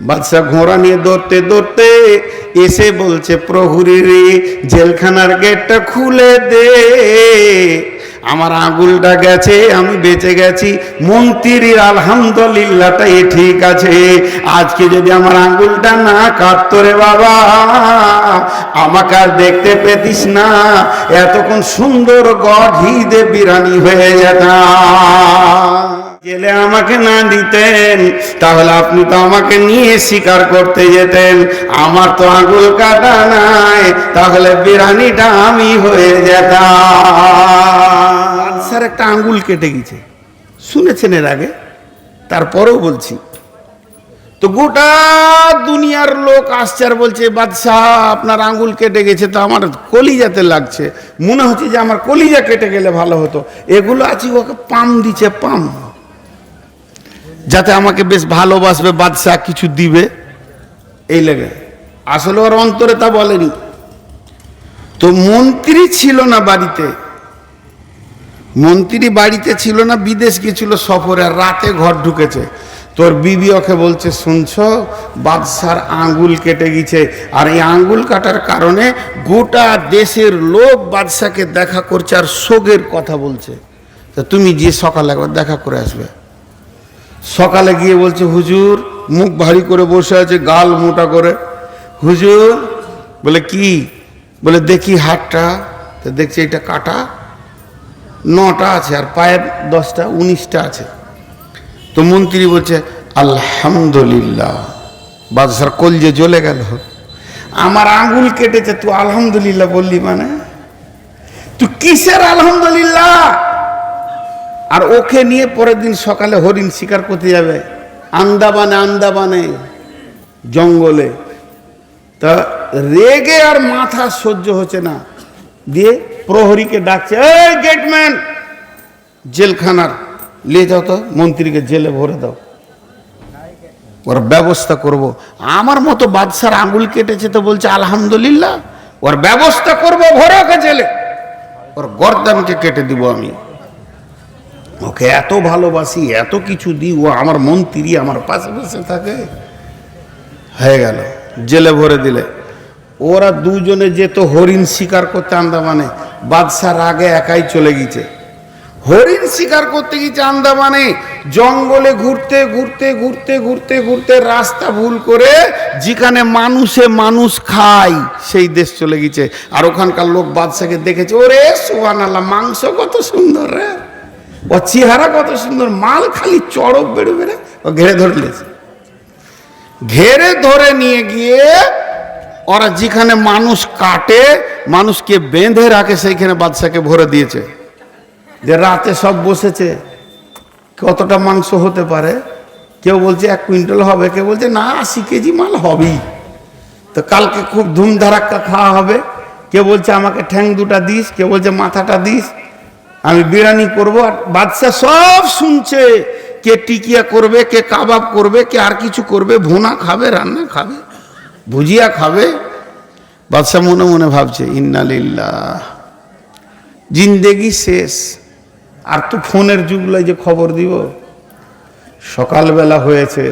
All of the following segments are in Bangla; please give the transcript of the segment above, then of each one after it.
বাদশাহ ঘোড়া নিয়ে দৌড়তে দৌড়তে এসে বলছে প্রহরী রে, জেলখানার গেটটা খুলে দে। আমার আঙুলটা গেছে, আমি বেঁচে গেছি। মন্ত্রীর আলহামদুলিল্লাহটাই ঠিক আছে। আজকে যদি আমার আঙুলটা না কাটতো রে বাবা, আমাকে আর দেখতে পেতিস না। এতক্ষণ সুন্দর গঢিদে বিরানি হয়ে যেতাম। জেলে আমাকে না দিতেন, তাহলে আপনি তো আমাকে নিয়ে শিকার করতে যেতেন। আমার তো আঙুল কাটা নাই, তাহলে বিরানিটা আমি হয়ে যেতাম। স্যার একটা আঙ্গুল কেটে গেছে। শুনেছেন এর আগে? তারপরেও বলছি। তো গোটা দুনিয়ার লোক আসছে আর বলছে, বাদশাহ, আপনার আঙ্গুল কেটে গেছে তো আমার কলিজাতে লাগছে। মনে হচ্ছে যে আমার কলিজা কেটে গেলে ভালো হতো। এগুলো আছে ওকে পাম দিচ্ছে পাম। যাতে আমাকে বেশ ভালোবাসবে বাদশাহ কিছু দিবে। এই লেগে। আসলে ওর অন্তরে তা বলেনি। তো মন্ত্রী ছিল না বাড়িতে। মন্ত্রী বাড়িতে ছিল না, বিদেশ গেছিল সফরে রাতে ঘর ঢুকেছে। তোর বিবি ওকে বলছে, শুনছ, বাদশার আঙ্গুল কেটে গেছে। আর এই আঙ্গুল কাটার কারণে গোটা দেশের লোক বাদশাকে দেখা করছে আর শোকের কথা বলছে। তা তুমি যে সকালে একবার দেখা করে আসবে। সকালে গিয়ে বলছে, হুজুর, মুখ ভারী করে বসে আছে, গাল মোটা করে। হুজুর? বলে, কি? বলে, দেখি হাতটা। তো দেখছি এটা কাটা। নটা আছে আর পায়ের দশটা, উনিশটা আছে। তো মন্ত্রী বলছে, আলহামদুলিল্লাহ। বাদশার কলজে জ্বলে গেল। আমার আঙ্গুল কেটেছে, তুই আলহামদুলিল্লাহ বললি মানে? তুই কিসের আলহামদুলিল্লাহ? আর ওকে নিয়ে পরের দিন সকালে হরিণ শিকার করতে যাবে। আন্দামানে আন্দামানে, জঙ্গলে। তা রেগে আর মাথা সহ্য হচ্ছে না। দিয়ে প্রহরীকে ডাকছে, এই গেটম্যান, জেলখানার, নিয়ে যাও তো, মন্ত্রীকে জেলে ভরে দাও। ওর ব্যবস্থা করব। আমার মতো বাদশার আঙ্গুল কেটেছে তো বলছে, আলহামদুলিল্লাহ, ওর ব্যবস্থা করব, ভরে ওকে জেলে। ওর গর্দানকে কেটে দিব আমি। ওকে এত ভালোবাসি, এত কিছু দিই, ও আমার মন্ত্রী আমার পাশে পাশে থাকে। হয়ে গেল, জেলে ভরে দিলে। ওরা দুজনে যেত হরিণ শিকার করতে আন্দামানে, বাদশার আগে একাই চলে গেছে হরিণ শিকার করতে গেছে আন্দামানে, জঙ্গলে ঘুরতে ঘুরতে ঘুরতে ঘুরতে ঘুরতে রাস্তা ভুল করে যেখানে মানুষে মানুষ খায়, সেই দেশ চলে গেছে আর ওখানকার লোক বাদশাকে দেখেছে, ওরে সোহান আল্লাহ মাংস কত সুন্দর রে। ও চেহারা কত সুন্দর, মাল খালি চড়ক বেড়ে বেড়ে ও ঘেরে ধরলেছে ঘেরে ধরে নিয়ে গিয়ে ওরা যেখানে মানুষ কাটে, মানুষকে বেঁধে রাখে, সেইখানে বাদশাকে ভরে দিয়েছে। যে রাতে সব বসেছে, কতটা মাংস হতে পারে? কেউ বলছে এক কুইন্টাল হবে, কেউ বলছে না, আশি কেজি মাল হবেই। তো কালকে খুব ধুমধারাক্কা খাওয়া হবে। কেউ বলছে আমাকে ঠ্যাং দুটা দিস, কেউ বলছে মাথাটা দিস। আমি বিরিয়ানি করব আর বাদশাহ সব শুনছে কে টিকিয়া করবে, কে কাবাব করবে, কে আর কিছু করবে, ভুনা খাবে, রান্না খাবে, ভুজিয়া খাবে। বাদশাহ মনে মনে ভাবছে ইন্নালিল্লা জিন্দেগি শেষ। আর তো ফোনের যুগলাই যে খবর দিব। সকালবেলা হয়েছে,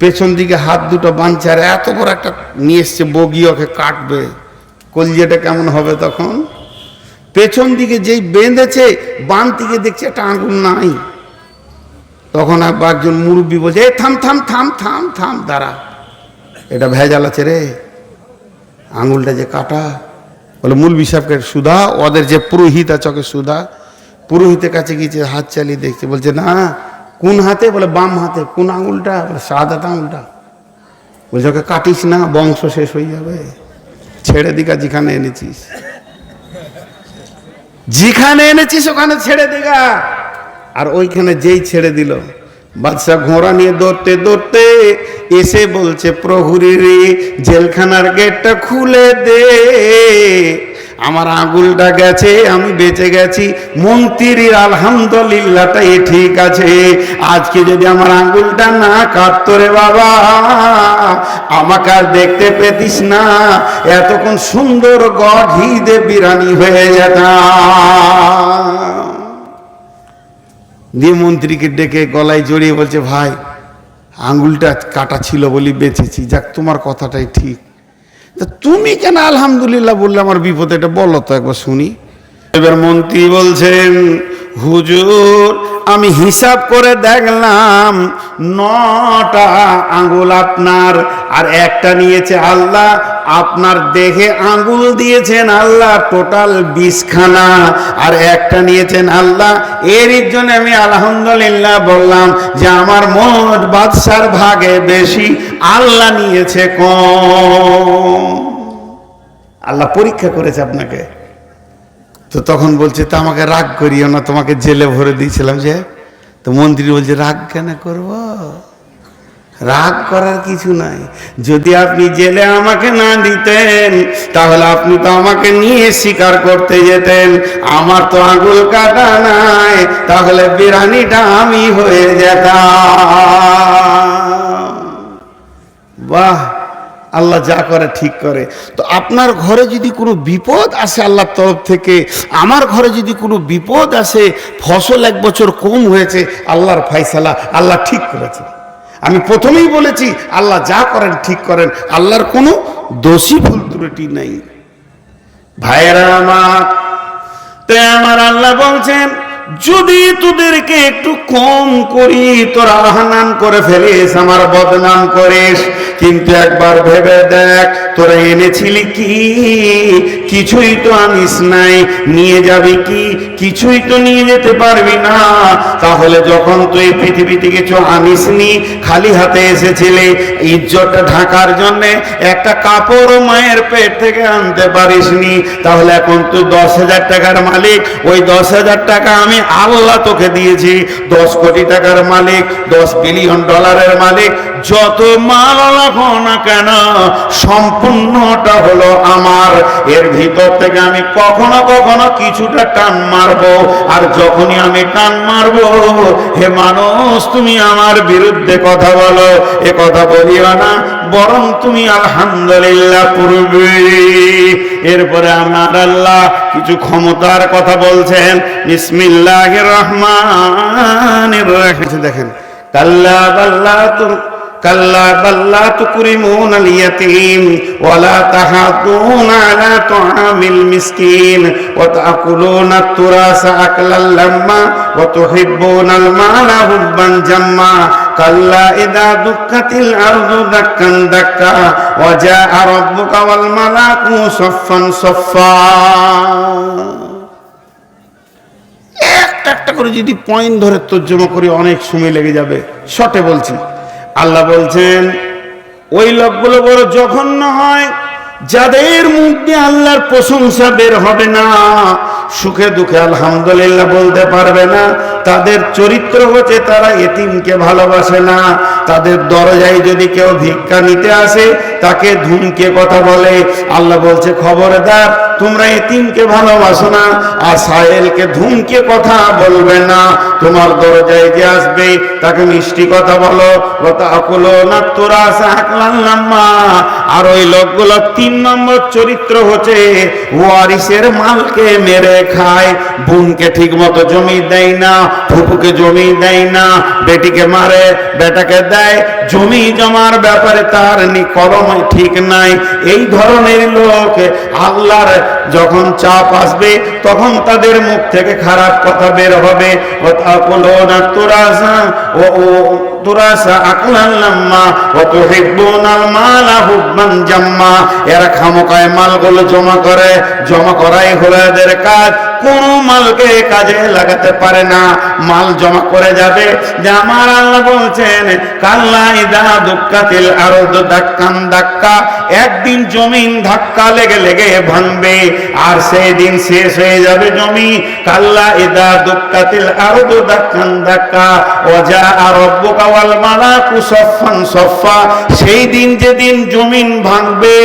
পেছন দিকে হাত দুটো আর এত বড় একটা নিয়ে এসছে বগি ওকে কাটবে। কলজেটা কেমন হবে তখন? পেছন দিকে যেই বেঁধেছে বান দিকে দেখছে একটা আঙুল নাই। তখন একজন মুরব্বী বলছে, এ, থাম থাম থাম থাম থাম, দাঁড়া। এটা ভেজাল আছে রে। আঙুলটা যে কাটা। বলে মূল সাহেবকে সুধা, ওদের যে পুরোহিত আছে ওকে সুধা। পুরোহিতের কাছে গিয়েছে হাত চালিয়ে দেখছে, বলছে, না কোন হাতে? বলে, বাম হাতে। কোন আঙুলটা? বলে হাত আঙুলটা। বলছে, ওকে কাটিস না, বংশ শেষ হয়ে যাবে। ছেড়ে দিকা যেখানে এনেছিস। যেখানে এনেছিস, ওখানে ছেড়ে দিগা আর ওইখানে যেই ছেড়ে দিল, বাদশাহ ঘোড়া নিয়ে দৌড়তে দৌড়তে এসে বলছে, প্রহরী রে, জেলখানার গেটটা খুলে দে। আমার আঙুলটা গেছে, আমি বেঁচে গেছি। মন্ত্রীর আলহামদুলিল্লাহটাই ঠিক আছে। আজকে যদি আমার আঙুলটা না কাটতো রে বাবা, আমাকে আর দেখতে পেতিস না। এতক্ষণ সুন্দর গঢিদে বিরানি হয়ে যেতাম। দিয়ে মন্ত্রীকে ডেকে গলায় জড়িয়ে বলছে, ভাই, আঙুলটা কাটা ছিল বলি বেঁচেছি। যাক, তোমার কথাটাই ঠিক। তা তুমি কেন আলহামদুলিল্লাহ বললে আমার বিপদ? এটা বলো তো একবার শুনি। এবার মন্ত্রী বলছেন, হুজুর, আমি হিসাব করে দেখলাম নটা আঙুল আপনার, আর একটা নিয়েছে আল্লাহ আপনার দেখে আঙ্গুল দিয়েছেন আল্লাহ টোটাল বিশখানা। আর একটা নিয়েছেন আল্লাহ, এরই জন্য আমি আলহামদুলিল্লাহ বললাম যে আমার মোট বাদশার ভাগে বেশি আল্লাহ নিয়েছে কম। আল্লাহ পরীক্ষা করেছে আপনাকে। তো তখন বলছে, তা আমাকে রাগ করিও না, তোমাকে জেলে ভরে দিয়েছিলাম যে, তো মন্ত্রী বলছে, রাগ কেন করব? রাগ করার কিছু নাই। যদি আপনি জেলে আমাকে না দিতেন, তাহলে আপনি তো আমাকে নিয়ে শিকার করতে যেতেন। আমার তো আঙুল কাটা নাই, তাহলে বিরানিটা আমি হয়ে যেতাম। বাহ, আল্লাহ যা করে ঠিক করে। তো আপনার ঘরে যদি কোনো বিপদ আসে আল্লাহর তরফ থেকে, আমার ঘরে যদি কোনো বিপদ আসে, ফসল এক বছর কম হয়েছে, আল্লাহর ফাইসালা আল্লাহ ঠিক করেছে। আমি প্রথমেই বলেছি, আল্লাহ যা করেন ঠিক করেন, আল্লাহর কোনো দোষী ভুল ত্রুটি নেই। ভাইয়েরা আমার তাই আমার আল্লাহ বলছেন, যদি তোদেরকে একটু কম করি, তোরা আহ্বান করে ফেলিস, আমার বদনাম করিস, কিন্তু একবার ভেবে দেখ তোরা এনেছিলি কি? কিছুই তো আনিস নাই। নিয়ে যাবি কি? কিছুই তো নিয়ে যেতে পারবি না। তাহলে যখন তুই পৃথিবীতে কিছু আনিসনি, খালি হাতে এসেছিলে, ইজ্জতটা ঢাকার জন্য একটা কাপড় মায়ের পেট থেকে আনতে পারিসনি। তাহলে এখন তুই দশ হাজার টাকার মালিক। ওই দশ হাজার টাকা আমি আল্লাহ তোকে দিয়েছি। দশ কোটি টাকার মালিক, দশ বিলিয়ন ডলারের মালিক, যত মাল লাখো না কেন সম্পূর্ণটা হলো আমার। এর ভিতর থেকে আমি কখনো কখনো কিছুটা টান মারবো। আর যখনই আমি টান মারবো, হে মানুষ, তুমি আমার বিরুদ্ধে কথা বলো। এ কথা বলিও না, বরং তুমি আলহামদুলিল্লাহ পূর্বে। এরপরে আমার আল্লাহ কিছু ক্ষমতার কথা বলছেন। বিসমিল্লাহ রহমান দেখেন কাল্লা বাল্লা কাল্লা বাল্লা তুকরিমুন আল ইয়াতীম ওয়ালা তাহাদুন আলা তুআমিল মিসকিন ওয়া তাকুলুনা তুরাসা আকলাল লাম্মা ওয়া তুহিব্বুনাল মালা হুব্বান জাম্মা। কাল্লা ইদা দুক্কাতিল দাক্কান দাক্কা ওয়া জাআ রাব্বুকা ওয়াল মালাকু সাফফান সাফফা। একটা একটা করে যদি পয়েন্ট ধরে তর্জমা করি অনেক সময় লেগে যাবে। শর্টে বলছি। আল্লাহ বলছেন, ওই লোকগুলো বড় জঘন্য হয়, যাদের মুখ আল্লাহর প্রশংসা বের হবে না, সুখে দুঃখে আলহামদুলিল্লাহ বলতে পারবে না তাদের চরিত্র হচ্ছে তারা এতিমকে ভালোবাসে না। তাদের দরজায় যদি কেউ ভিক্ষা নিতে আসে, তাকে ধুমকে কথা বলে। আল্লাহ বলছে, খবরদার, তোমরা এতিমকে ভালোবাসো না আর সাহেলকে ধুমকে কথা বলবে না। তোমার দরজায় যে আসবে, তাকে মিষ্টি কথা বলো। আকুলো না তোরা সাকলাম্মা আর ওই লোকগুলো তিন নম্বর চরিত্র হচ্ছে, ওয়ারিসের মালকে মেরে খায়। বোনকে ঠিক মতো জমি দেয় না। ফুপুকে জমি দেয় না বেটিকে মারে বেটাকে দেয়, জমি জমার ব্যাপারে তার কলম ঠিক নাই। এই ধরনের লোক আল্লাহর যখন চাপ আসবে, তখন তাদের মুখ থেকে খারাপ কথা বের হবে। ও তাকুলো না তোরাসা ও এরা খামোকায় মালগুলো জমা করে, জমা করাই হলো এদের কাজ। কোন মালকে কাজে লাগাতে পারে না। মাল জমা করে যাবে। যে আমার আল্লাহ বলছেন কাল্লা ইদা দুক্কাতিল আরদ দাক্কান দাক্কা একদিন জমিন ধাক্কা লেগে লেগে ভাঙবে, আর সেই দিন শেষ হয়ে যাবে জমি। কাল্লা ইদা দুক্কাতিল আরদ দাক্কান দাক্কা ওজা রব্বুকা ওয়াল মালাকু সফফান সফফা, সেই দিন যেদিন জমিন ভাঙবে,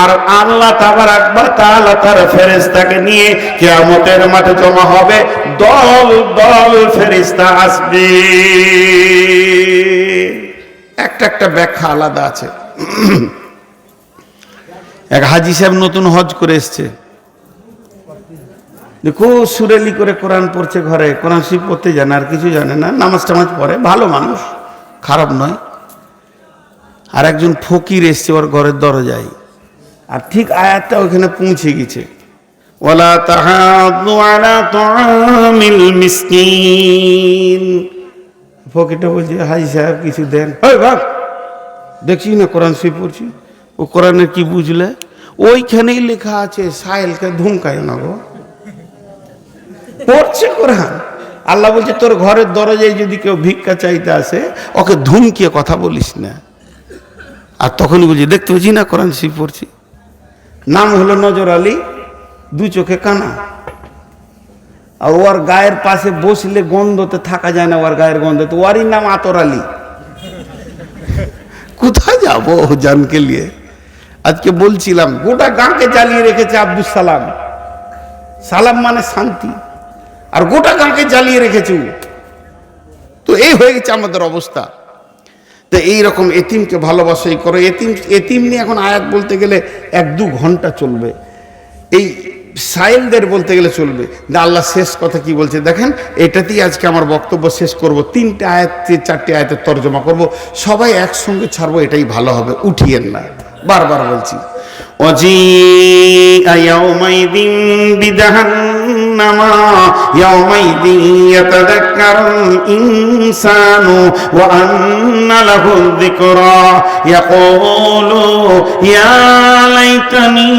আর আল্লাহ তাবারাক ওয়া তাআলা তার ফেরেশতাকে নিয়ে কিয়ামতের মাঠে জমা হবে, দল দল ফেরেশতা আসবে। একটা একটা ব্যাখ্যা আলাদা আছে। এক হাজি সাহেব নতুন হজ করে এসছে। খুব সুরেলি করে কোরআন পড়ছে ঘরে। কোরআন শিব পড়তে জানে, আর কিছু জানে না। নামাজ টামাজ পড়ে, ভালো মানুষ, খারাপ নয়। আর একজন ফকির এসছে, ওর ঘরের দরজায়। আর ঠিক আয়াতটা ওখানে পৌঁছে গেছে। ওলা তাআমিল মিসকিন। ফকিরটা বলছে, হাজি সাহেব, কিছু দেন। হয় ভাগ, দেখছি না কোরআন শরীফ পড়ছি। ও কোরআনের কি বুঝলে? ওইখানেই লেখা আছে, সাহেলকে ধুমকায় না গো। পড়ছে কোরআন। আল্লাহ বলছে, তোর ঘরের দরজায় যদি কেউ ভিক্ষা চাইতে আসে, ওকে ধুমকিয়ে কথা বলিস না। আর তখনই বলছি, দেখতে পাচ্ছি না কোরআন শরীফ পড়ছি। নাম হলো নজর আলী, দু চোখে কানা। আর ওর গায়ের পাশে বসলে গন্ধতে থাকা যায় না ওর গায়ের গন্ধতে ওরই নাম আতর আলী। কোথায় যাব জানকে নিয়ে? আজকে বলছিলাম, গোটা গাঁকে জ্বালিয়ে রেখেছে আব্দুল সালাম। সালাম মানে শান্তি। আর গোটা গাঁকে জ্বালিয়ে রেখেছে তো এই হয়ে গেছে আমাদের অবস্থা। তো এইরকম এতিমকে ভালোবাসাই করো। এতিম এতিম নিয়ে এখন আয়াত বলতে গেলে এক দু ঘণ্টা চলবে। এই সাইলদের বলতে গেলে চলবে। যে আল্লাহ শেষ কথা কি বলছে? দেখেন, এটাতেই আজকে আমার বক্তব্য শেষ করব। তিনটে আয়াতে, চারটে আয়াতের তর্জমা করব। সবাই একসঙ্গে ছাড়বো, এটাই ভালো হবে। উঠিয়েন না। বারবার বলছি وجيء يومئذ بجهنم يومئذ يتذكر الإنسان وأن له الذكرى يقول يا ليتني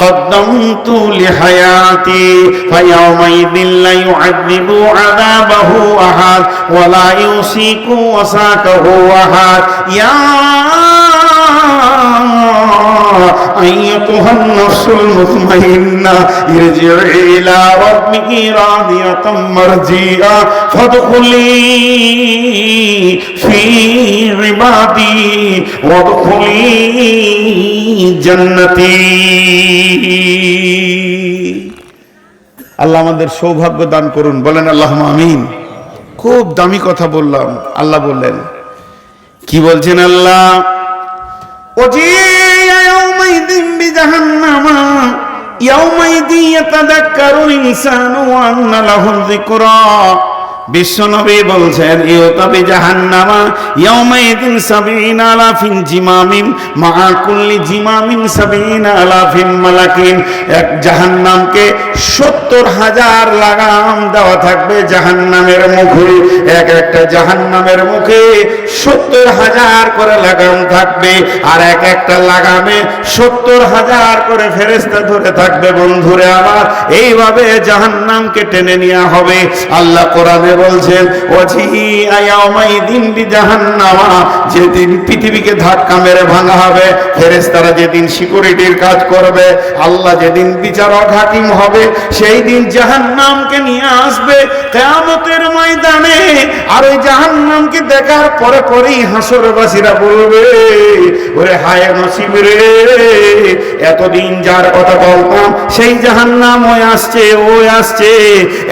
قدمت لحياتي فيومئذ لا يعذب عذابه أحد ولا يوسيك وساكه أحد يا أيتها النفس المطمئنة ارجعي إلى ربك راضية مرجية فادخلي في عبادي وادخلي جنتي আল্লাহ আমাদের সৌভাগ্য দান করুন বলেন আল্লাহ আমিন খুব দামি কথা বললাম আল্লাহ বললেন কি বলছেন আল্লাহ وجيء يومئذ بجهنم يومئذ يتذكر الإنسان وأن له الذكرى বিশ্বনবী বলছেন ইউতাবি জাহান্নামা ইয়াউমাইদিন সাবিনা আলাফিন জিমামিন মা কুল্লি জিমামিন সাবিনা আলাফিন মালাকিন। এক জাহান্নামকে সত্তর হাজার লাগাম দেওয়া থাকবে মুখে। এক একটা মুখে সত্তর হাজার করে লাগাম থাকবে, আর এক একটা লাগামে সত্তর হাজার করে ফেরেস্তা ধরে থাকবে। বন্ধুরে আমার, এইভাবে জাহান্নামকে টেনে নেওয়া হবে। আল্লাহ কোরআনে বলছেন ওজি আয়ামাই দিন বি জাহান্নামা যেদিন পৃথিবীকে ধাক্কা মেরে ভাঙা হবে ফেরেস্তারা যেদিন সিকিউরিটির কাজ করবে, আল্লাহ যেদিন বিচারক হাকিম হবে, সেই দিন জাহান্নামকে নিয়ে আসবে, কেয়ামতের ময়দানে। আর ওই জাহান্নামকে দেখার পরে পরেই হাসরবাসীরা বলবে, ওরে হায় নসিব রে, এতদিন যার কথা বলতাম সেই জাহান্নাম ওই আসছে ওই আসছে।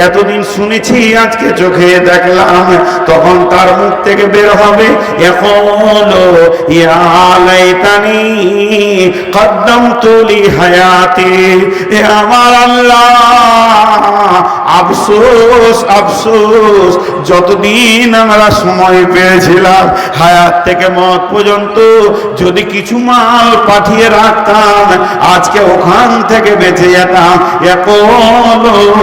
এতদিন শুনেছি আজকে চোখে দেখলাম, তখন তার মুখ থেকে বের হবে। হায়াতি আমার আফসোস আফসোস, যতদিন আমরা সময় পেয়েছিলাম, হায়াত থেকে মত পর্যন্ত যদি কিছু মাল পাঠিয়ে রাখতাম, আজকে ওখান থেকে বেঁচে যেতাম। এখন